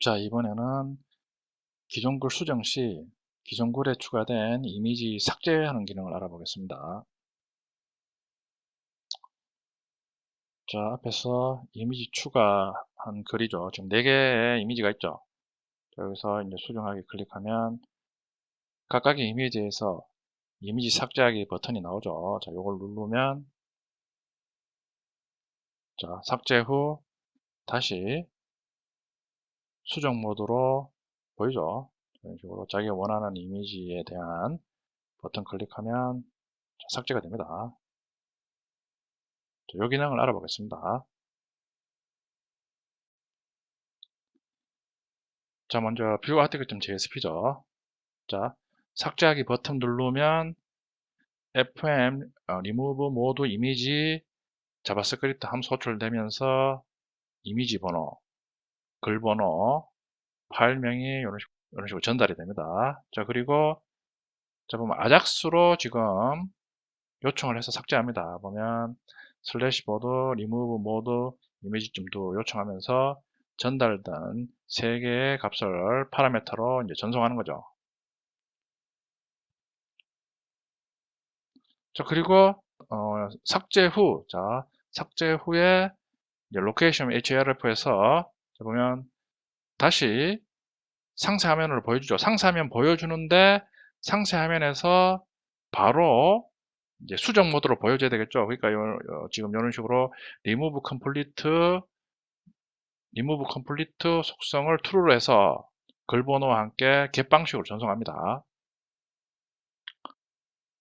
자, 이번에는 기존 글 수정 시 기존 글에 추가된 이미지 삭제하는 기능을 알아보겠습니다. 자, 앞에서 이미지 추가한 글이죠. 지금 4개의 이미지가 있죠. 자, 여기서 이제 수정하기 클릭하면 각각의 이미지에서 이미지 삭제하기 버튼이 나오죠. 자, 이걸 누르면 자, 삭제 후 다시 수정 모드로 보이죠? 이런 식으로 자기가 원하는 이미지에 대한 버튼 클릭하면 삭제가 됩니다. 이 기능을 알아보겠습니다. 자, 먼저 뷰 아티클.jsp죠. 자, 삭제하기 버튼 누르면 fm 어, remove 모드 이미지 자바스크립트 함수 호출되면서 이미지 번호, 글 번호, 파일명이 이런, 식, 이런 식으로 전달이 됩니다. 자, 그리고 자 보면 아작스로 지금 요청을 해서 삭제합니다. 보면 슬래시 보드, 리무브 모드, 이미지쯤도 요청하면서 전달된 세 개의 값을 파라메터로 이제 전송하는 거죠. 자, 그리고 어, 삭제 후, 자, 삭제 후에 로케이션 HRF에서 보면 다시 상세 화면을 보여주죠. 상세 화면 보여주는데 상세 화면에서 바로 이제 수정 모드로 보여줘야 되겠죠. 그러니까 요, 요, 지금 이런 식으로 remove complete remove complete 속성을 true로 해서 글 번호와 함께 겟 방식으로 전송합니다.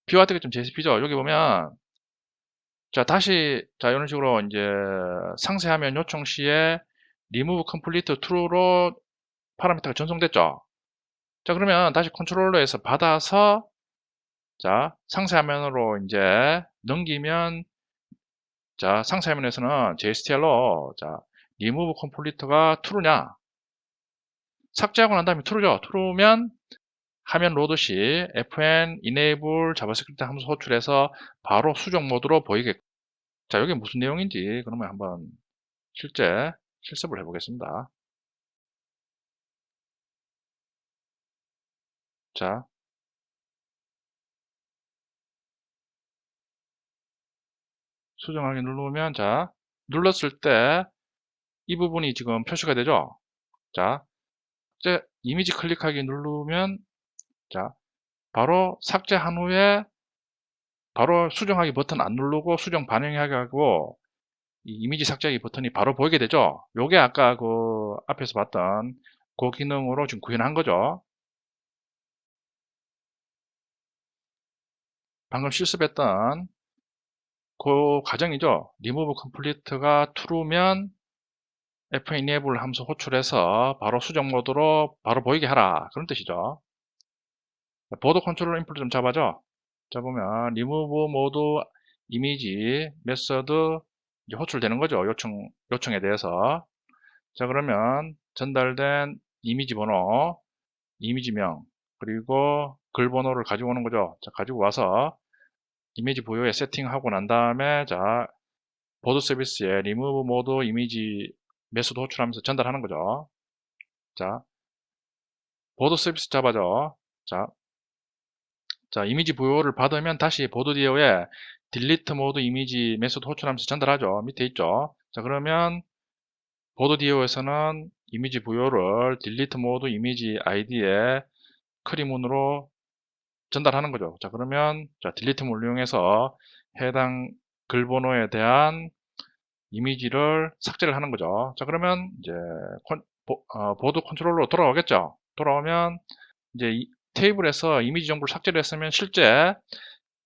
비와트가 JSP죠. 여기 보면 자 다시 자 이런 식으로 이제 상세 화면 요청 시에 remove complete true로 파라미터가 전송됐죠. 자 그러면 다시 컨트롤러 에서 받아서 자 상세 화면으로 이제 넘기면 자 상세 화면에서는 JSTL로 자 remove complete가 true냐 삭제하고 난 다음에 true죠. true면 화면 로드 시 fn enable 자바스크립트 함수 호출해서 바로 수정 모드로 보이게 자 여기 무슨 내용인지 그러면 한번 실제 실습을 해보겠습니다. 자, 수정하기 누르면 자, 눌렀을 때 이 부분이 지금 표시가 되죠. 자, 이제 이미지 클릭하기 누르면 자, 바로 삭제한 후에 바로 수정하기 버튼 안 누르고 수정 반영하기 하고 이 이미지 삭제하기 버튼이 바로 보이게 되죠. 요게 아까 그 앞에서 봤던 그 기능으로 지금 구현한 거죠. 방금 실습했던 그 과정이죠. remove complete가 true면 f-enable 함수 호출해서 바로 수정 모드로 바로 보이게 하라. 그런 뜻이죠. 보드 컨트롤 인풋 좀 잡아줘. 잡으면 remove 모드 이미지 메서드 호출되는 거죠. 요청, 요청에 대해서. 자, 그러면 전달된 이미지 번호, 이미지명, 그리고 글 번호를 가지고 오는 거죠. 자, 가지고 와서 이미지 부여에 세팅하고 난 다음에 자 보드 서비스에 remove 모드 이미지 메소드 호출하면서 전달하는 거죠. 자 보드 서비스 잡아줘. 자, 자 이미지 부여를 받으면 다시 보드 디어에 딜리트 모드 이미지 메소드 호출하면서 전달하죠. 밑에 있죠. 자 그러면 보드 디어에서는 이미지 부여를 딜리트 모드 이미지 아이디에 크리문으로 전달하는 거죠. 자 그러면 자 딜리트를 이용해서 해당 글 번호에 대한 이미지를 삭제를 하는 거죠. 자 그러면 이제 콘, 보, 어, 보드 컨트롤러 돌아오겠죠. 돌아오면 이제 이 테이블에서 이미지 정보를 삭제를 했으면 실제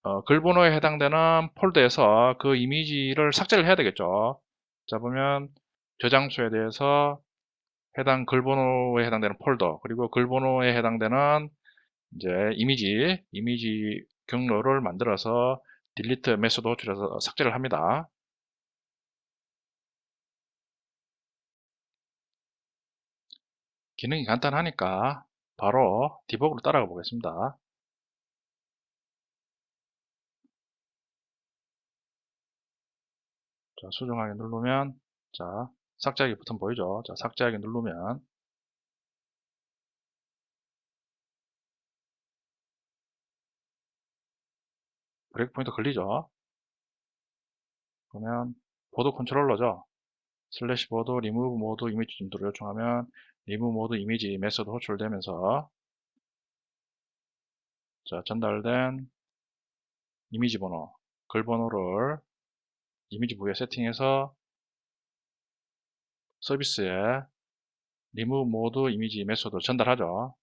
어, 글 번호에 해당되는 폴더에서 그 이미지를 삭제를 해야 되겠죠. 자 보면 저장소에 대해서 해당 글 번호에 해당되는 폴더 그리고 글 번호에 해당되는 이제 이미지, 이미지 경로를 만들어서 딜리트 메소드 호출해서 삭제를 합니다. 기능이 간단하니까 바로 디버그로 따라가 보겠습니다. 자, 수정하기 누르면, 자, 삭제하기 버튼 보이죠? 자, 삭제하기 누르면, 브레이크 포인트 걸리죠? 그러면, 보드 컨트롤러죠? 슬래시 보드 리무브 모드 이미지 진도를 요청하면, 리무브 모드 이미지 메서드 호출되면서, 자, 전달된 이미지 번호, 글 번호를 이미지 부에 세팅해서 서비스에 리무브 모드 이미지 메소드 전달하죠.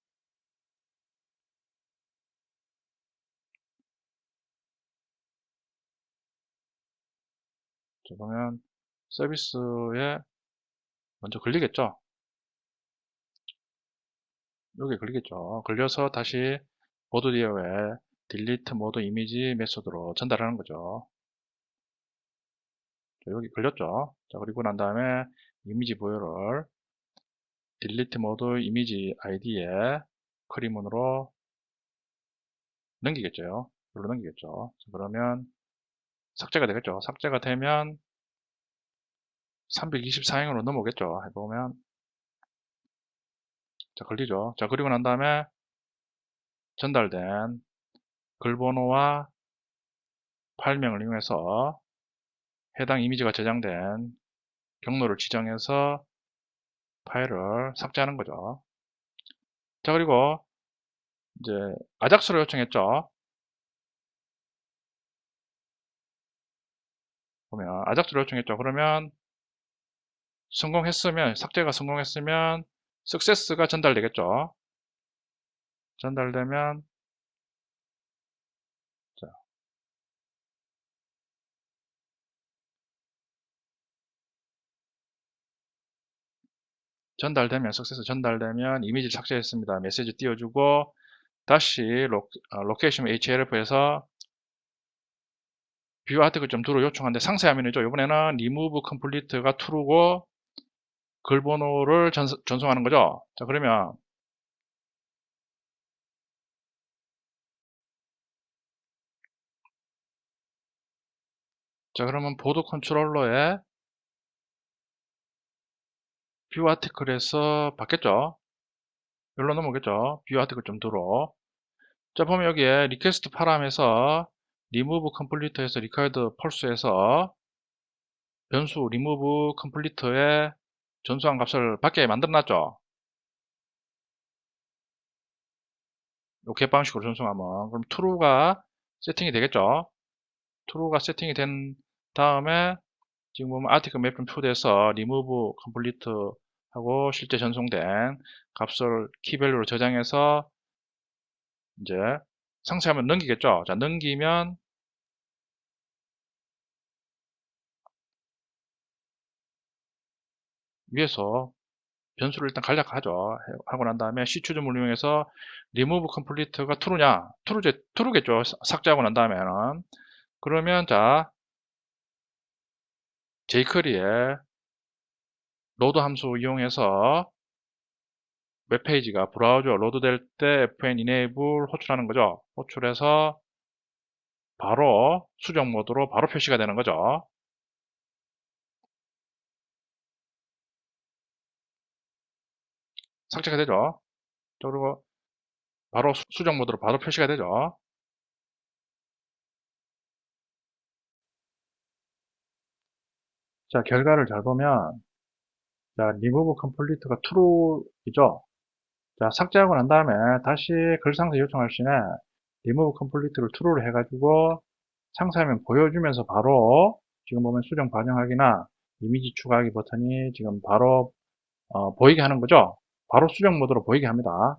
자, 그러면 서비스에 먼저 걸리겠죠. 여기 걸리겠죠. 걸려서 다시 보드 디어에 딜리트 모드 이미지 메소드로 전달하는 거죠. 자, 여기 걸렸죠. 자, 그리고 난 다음에 이미지 부여를 딜리트 모드 이미지 아이디에 크리문으로 넘기겠죠. 여기로 넘기겠죠. 자, 그러면 삭제가 되겠죠. 삭제가 되면 324행으로 넘어오겠죠. 해보면 자 걸리죠. 자 그리고 난 다음에 전달된 글번호와 파일명을 이용해서 해당 이미지가 저장된 경로를 지정해서 파일을 삭제하는 거죠. 자 그리고 이제 아작스로 요청했죠. 보면 아작스로 요청했죠. 그러면 성공했으면 삭제가 성공했으면 석세스가 전달되겠죠. 전달되면 전달되면 석세스 전달되면 이미지 삭제했습니다. 메시지 띄워주고 다시 로, 어, 케이션 HLF에서 뷰 아티클 좀 두로 요청하는데 상세 화면이죠. 이번에는 remove complete가 true고 글 번호를 전, 전송하는 거죠. 자, 그러면 자, 그러면 보드 컨트롤러에 뷰 아티클에서 받겠죠. 여기로 넘어오겠죠. 뷰 아티클 좀 들어. 자, 보면 여기에 리퀘스트 파람에서 remove complete에서 required false에서 변수 remove complete에 전수한 값을 받게 만들어 놨죠. 이렇게 방식으로 전송하면 그럼 true가 세팅이 되겠죠. true가 세팅이 된 다음에 지금 보면 map to 돼서 remove complete 하고 실제 전송된 값을 키밸류로 저장해서 이제 상세하면 넘기겠죠. 자, 넘기면 위에서 변수를 일단 간략하죠. 하고 난 다음에 C추점을 이용해서 remove complete가 true냐? true, true겠죠. 삭제하고 난 다음에는. 그러면 자, jQuery에 로드 함수 이용해서 웹페이지가 브라우저 로드될 때 fn enable 호출하는 거죠. 호출해서 바로 수정 모드로 바로 표시가 되는 거죠. 삭제가 되죠. 그리고 바로 수정 모드로 바로 표시가 되죠. 자, 결과를 잘 보면 자, remove complete가 true이죠. 자, 삭제하고 난 다음에 다시 글 상세 요청할 시에 remove complete를 true로 해가지고 상세화면 보여주면서 바로 지금 보면 수정 반영하기나 이미지 추가하기 버튼이 지금 바로 어, 보이게 하는 거죠. 바로 수정 모드로 보이게 합니다.